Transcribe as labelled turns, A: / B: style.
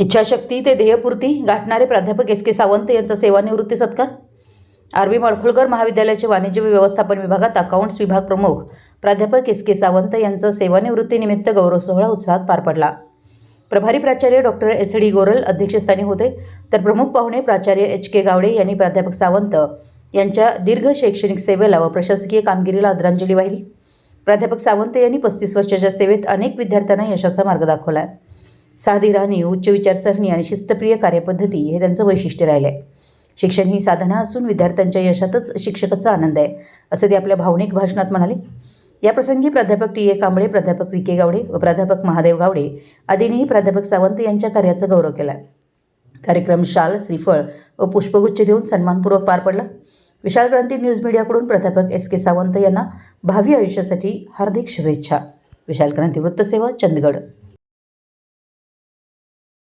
A: इच्छाशक्ती ते ध्येयपूर्ती गाठणारे प्राध्यापक एस के सावंत यांचा सेवानिवृत्ती सत्कार. आर बी महाविद्यालयाचे वाणिज्य व्यवस्थापन विभागात अकाउंट्स विभाग प्रमुख प्राध्यापक एस के सावंत यांचं सेवानिवृत्तीनिमित्त गौरव सोहळा उत्साहात पार पडला. प्रभारी प्राचार्य डॉक्टर एस डी गोरल अध्यक्षस्थानी होते. तर प्रमुख पाहुणे प्राचार्य एच के गावडे यांनी प्राध्यापक सावंत यांच्या दीर्घ शैक्षणिक सेवेला व प्रशासकीय कामगिरीला आदरांजली वाहिली. प्राध्यापक सावंत यांनी पस्तीस वर्षाच्या सेवेत अनेक विद्यार्थ्यांना यशाचा मार्ग दाखवला. आहे साधी राहणी उच्च विचारसरणी आणि शिस्तप्रिय कार्यपद्धती हे त्यांचं वैशिष्ट्य राहिलं आहे शिक्षण ही साधना असून विद्यार्थ्यांच्या यशातच शिक्षकाचा आनंद आहे असं ते आपल्या भावनिक भाषणात म्हणाले. याप्रसंगी प्राध्यापक टी. ए. कांबळे प्राध्यापक विके के. गावडे व प्राध्यापक महादेव गावडे आदींनीही प्राध्यापक सावंत यांच्या कार्याचा गौरव केला. कार्यक्रम शाल श्रीफळ व पुष्पगुच्छ देऊन सन्मानपूर्वक पार पडला. विशाल क्रांती न्यूज मीडियाकडून प्राध्यापक एस. के. सावंत यांना भावी आयुष्यासाठी हार्दिक शुभेच्छा. विशाल क्रांती वृत्तसेवा चंदगड.